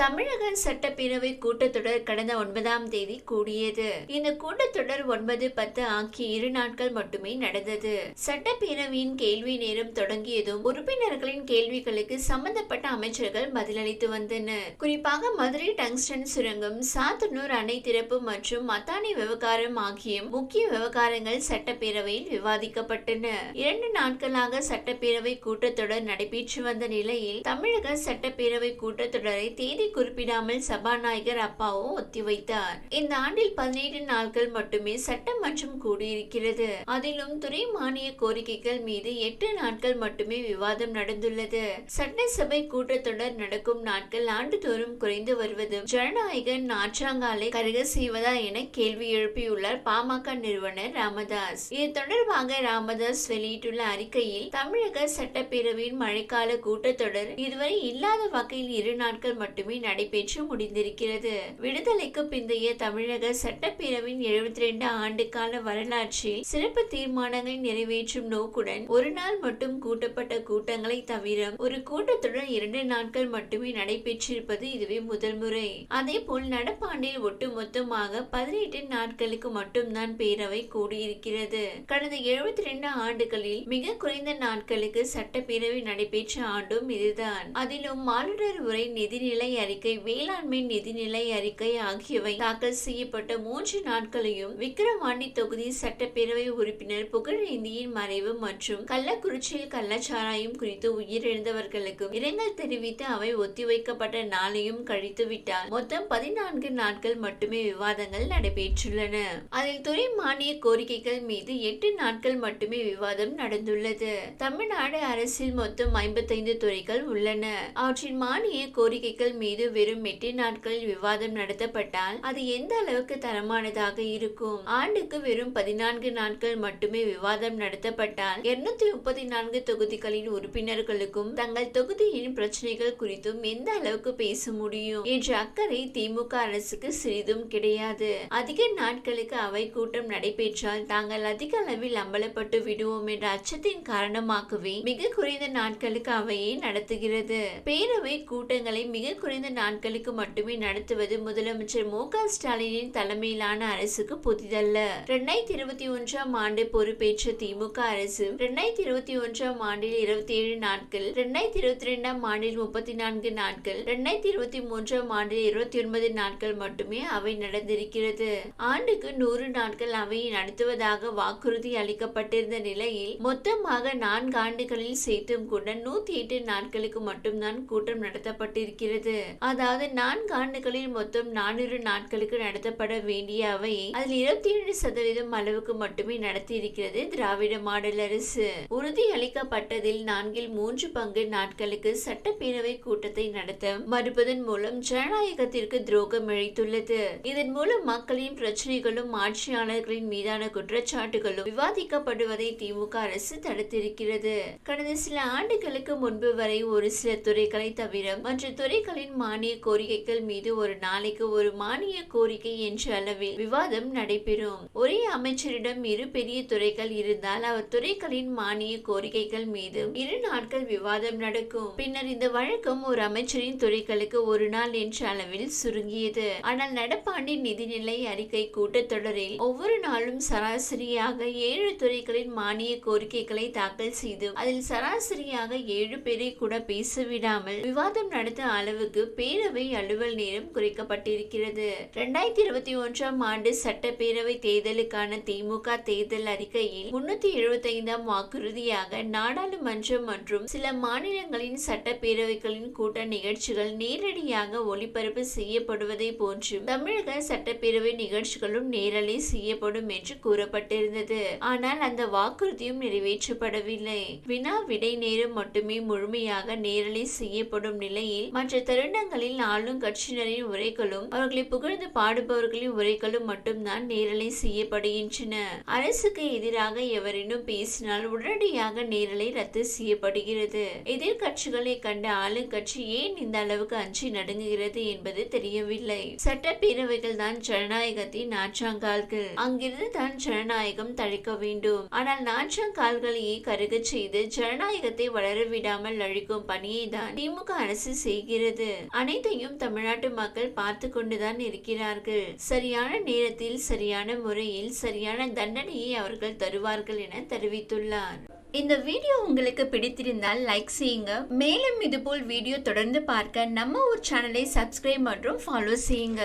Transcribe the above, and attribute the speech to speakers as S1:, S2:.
S1: தமிழக சட்டப்பேரவை கூட்டத்தொடர் கடந்த ஒன்பதாம் தேதி கூடியது. இந்த கூட்டத்தொடர் ஒன்பது பத்து ஆகிய இரு நாட்கள் மட்டுமே நடந்தது. சட்டப்பேரவையின் கேள்வி நேரம் தொடங்கியதும் உறுப்பினர்களின் கேள்விகளுக்கு சம்பந்தப்பட்ட அமைச்சர்கள் பதிலளித்து வந்தனர். குறிப்பாக மதுரை டங்ஸ்டன் சுரங்கம் சாத்தனூர் அணை திறப்பு மற்றும் மத்தானி விவகாரம் ஆகிய முக்கிய விவகாரங்கள் சட்டப்பேரவையில் விவாதிக்கப்பட்டன. இரண்டு நாட்களாக சட்டப்பேரவை கூட்டத்தொடர் நடைபெற்று வந்த நிலையில் தமிழக சட்டப்பேரவை கூட்டத்தொடரை தேதி குறிப்பிடாமல் சபாநாயகர் அப்பாவு ஒத்திவைத்தார். இந்த ஆண்டில் பதினேழு நாட்கள் மட்டுமே சட்டமன்றம் கூடியிருக்கிறது. அதிலும் துறை மானிய கோரிக்கைகள் மீது எட்டு நாட்கள் மட்டுமே விவாதம் நடந்துள்ளது. சட்டசபை கூட்டத்தொடர் நடக்கும் நாட்கள் ஆண்டுதோறும் குறைந்து வருவதும் ஜனநாயகன் நாற்றாங்காலை கருக செய்வதா என கேள்வி எழுப்பியுள்ளார் பாமக நிறுவனர் ராமதாஸ். இது தொடர்பாக ராமதாஸ் வெளியிட்டுள்ள அறிக்கையில் தமிழக சட்டப்பேரவையின் மழைக்கால கூட்டத்தொடர் இதுவரை இல்லாத வகையில் இரு நாட்கள் மட்டுமே நடைபெற்று முடிந்திருக்கிறது. விடுதலைக்கு பிந்தைய தமிழக சட்டப்பேரவையின் எழுபத்தி ரெண்டு ஆண்டு கால வரலாற்றில் சிறப்பு தீர்மானங்களை நிறைவேற்றும் நோக்குடன் ஒரு நாள் மட்டும் கூட்டப்பட்ட கூட்டங்களை தவிர ஒரு கூட்டத்துடன் இரண்டு நாட்கள் மட்டுமே நடைபெற்றிருப்பது இதுவே முதல் முறை. அதே போல் நடப்பாண்டில் ஒட்டுமொத்தமாக பதினெட்டு நாட்களுக்கு மட்டும்தான் பேரவை கூடியிருக்கிறது. கடந்த எழுபத்தி ரெண்டு ஆண்டுகளில் மிக குறைந்த நாட்களுக்கு சட்டப்பேரவை நடைபெற்ற ஆண்டும் இதுதான். அதிலும் மாலுடர் உரை நிதிநிலை அறிக்கை வேளாண்மை நிதிநிலை அறிக்கை ஆகியவை தாக்கல் செய்யப்பட்ட மூன்று நாட்களையும் விக்கிரவாண்டி தொகுதி சட்டப்பேரவை உறுப்பினர் புகழேந்தியின் மறைவு மற்றும் கள்ளக்குறிச்சியில் கள்ளச்சாராயம் குறித்து உயிரிழந்தவர்களுக்கு இரங்கல் தெரிவித்து அவை ஒத்திவைக்கப்பட்ட நாளையும் கழித்து விட்டால் மொத்தம் பதினான்கு நாட்கள் மட்டுமே விவாதங்கள் நடைபெற்றுள்ளன. அதில் துறை மானிய கோரிக்கைகள் மீது எட்டு நாட்கள் மட்டுமே விவாதம் நடந்துள்ளது. தமிழ்நாடு அரசில் மொத்தம் ஐம்பத்தைந்து துறைகள் உள்ளன. அவற்றின் மானிய கோரிக்கைகள் மீது வெறும் எட்டு நாட்களில் விவாதம் நடத்தப்பட்டால் அது எந்த அளவுக்கு தரமானதாக இருக்கும்? ஆண்டுக்கு வெறும் பதினான்கு நாட்கள் மட்டுமே விவாதம் நடத்தப்பட்டால் இருநூத்தி முப்பத்தி நான்கு தொகுதிகளின் உறுப்பினர்களுக்கும் தங்கள் தொகுதியின் பிரச்சனைகள் குறித்தும் எந்த அளவுக்கு பேச முடியும்? என்ற அக்கறை திமுக அரசுக்கு சிறிதும் கிடையாது. அதிக நாட்களுக்கு அவை கூட்டம் நடைபெற்றால் தாங்கள் அதிக அளவில் அம்பலப்பட்டு விடுவோம் என்ற அச்சத்தின் காரணமாகவே மிக குறைந்த நாட்களுக்கு அவையை நடத்துகிறது. பேரவை கூட்டங்களை மிக குறைந்த நாட்களுக்கு மட்டுமே நடத்துவது முதலமைச்சர் மு க ஸ்டாலினின் தலைமையிலான அரசுக்கு புதிதல்ல. இரண்டாயிரத்தி இருபத்தி ஒன்றாம் ஆண்டு பொறுப்பேற்ற திமுக அரசு இரண்டாயிரத்தி இருபத்தி ஒன்றாம் ஆண்டில் இருபத்தி ஏழு நாட்கள் இரண்டாயிரத்தி இருபத்தி இரண்டாம் ஆண்டில் முப்பத்தி நான்கு நாட்கள் இரண்டாயிரத்தி இருபத்தி மூன்றாம் ஆண்டில் இருபத்தி ஒன்பது நாட்கள் மட்டுமே அவை நடந்திருக்கிறது. ஆண்டுக்கு நூறு நாட்கள் அவையை நடத்துவதாக வாக்குறுதி அளிக்கப்பட்டிருந்த நிலையில் மொத்தமாக நான்கு ஆண்டுகளில் சேர்த்தும் கூட நூத்தி எட்டு நாட்களுக்கு மட்டும்தான் கூட்டம் நடத்தப்பட்டிருக்கிறது. அதாவது நான்கு ஆண்டுகளில் மொத்தம் நானூறு நாட்களுக்கு நடத்தப்பட வேண்டிய அவை அதில் இருபத்தி ஏழு சதவீதம் அளவுக்கு மட்டுமே நடத்தி இருக்கிறது திராவிட மாடல் அரசு. உறுதி அளிக்கப்பட்டதில் நான்கில் மூன்று பங்கு நாட்களுக்கு சட்டப்பேரவை கூட்டத்தை நடத்த மறுப்பதன் மூலம் ஜனநாயகத்திற்கு துரோகம் இழைத்துள்ளது இதன் மூலம் மக்களின் பிரச்சனைகளும் ஆட்சியாளர்களின் மீதான குற்றச்சாட்டுகளும் விவாதிக்கப்படுவதை திமுக அரசு தடுத்திருக்கிறது. கடந்த சில ஆண்டுகளுக்கு முன்பு வரை ஒரு சில துறைகளை தவிர மற்ற துறைகளின் மானிய கோரிக்கைகள் மீது ஒரு நாளைக்கு ஒரு மானிய கோரிக்கை என்ற அளவில் விவாதம் நடைபெறும். ஒரே அமைச்சரிடம் இரு பெரிய துறைகள் இருந்தால் அவர் துறைகளின் மானிய கோரிக்கைகள் மீது இரு நாட்கள் விவாதம் நடக்கும். பின்னர் இந்த வழக்கம் ஒரு அமைச்சரின் துறைகளுக்கு ஒரு நாள் என்ற அளவில் சுருங்கியது. ஆனால் நடப்பாண்டின் நிதிநிலை அறிக்கை கூட்டத்தொடரில் ஒவ்வொரு நாளும் சராசரியாக ஏழு துறைகளின் மானிய கோரிக்கைகளை தாக்கல் செய்து அதில் சராசரியாக ஏழு பேரை கூட பேச விடாமல் விவாதம் நடத்த அளவுக்கு பேரவை அலுவல் நேரம் குறைக்கப்பட்டிருக்கிறது. இரண்டாயிரத்தி இருபத்தி ஒன்றாம் ஆண்டு சட்டப்பேரவை தேர்தலுக்கான திமுக தேர்தல் அறிக்கையில் முன்னூத்தி எழுபத்தி ஐந்தாம் வாக்குறுதியாக நாடாளுமன்றம் மற்றும் சில மாநிலங்களின் சட்டப்பேரவைகளின் கூட்ட நிகழ்ச்சிகள் நேரடியாக ஒளிபரப்பு செய்யப்படுவதை போன்றும் தமிழக சட்டப்பேரவை நிகழ்ச்சிகளும் நேரலை செய்யப்படும் என்று கூறப்பட்டிருந்தது. ஆனால் அந்த வாக்குறுதியும் நிறைவேற்றப்படவில்லை. வினா விடை நேரம் மட்டுமே முழுமையாக நேரலை செய்யப்படும் நிலையில் மற்ற தருண ஆளும் கட்சியினரின் உரைகளும் அவர்களை புகழ்ந்து பாடுபவர்களின் உரைகளும் மட்டும்தான் நேரலை செய்யப்படுகின்றன. அரசுக்கு எதிராக எவரேனும் பேசினால் உடனடியாக நேரலை ரத்து செய்யப்படுகிறது. எதிர்கட்சிகளை கண்ட ஆளுங்கட்சி ஏன் இந்த அளவுக்கு அஞ்சி நடுங்குகிறது என்பது தெரியவில்லை. சட்டப்பேரவைகள் தான் ஜனநாயகத்தின் நாற்றாங்கால்கள். அங்கிருந்து தான் ஜனநாயகம் தழைக்க வேண்டும். ஆனால் நாற்றாங்கால்களையே கருகச் செய்து ஜனநாயகத்தை வளர விடாமல் அழிக்கும் பணியை தான் திமுக அரசு செய்கிறது. அனைத்தையும் தமிழ்நாட்டு மக்கள் பார்த்து கொண்டுதான் இருக்கிறார்கள். சரியான நேரத்தில் சரியான முறையில் சரியான தண்டனையை அவர்கள் தருவார்கள் என தெரிவித்துள்ளார். இந்த வீடியோ உங்களுக்கு பிடித்திருந்தால் லைக் செய்யுங்க. மேலும் இதுபோல் வீடியோ தொடர்ந்து பார்க்க நம்ம ஒரு சேனலை சப்ஸ்கிரைப் மற்றும் ஃபாலோ செய்யுங்க.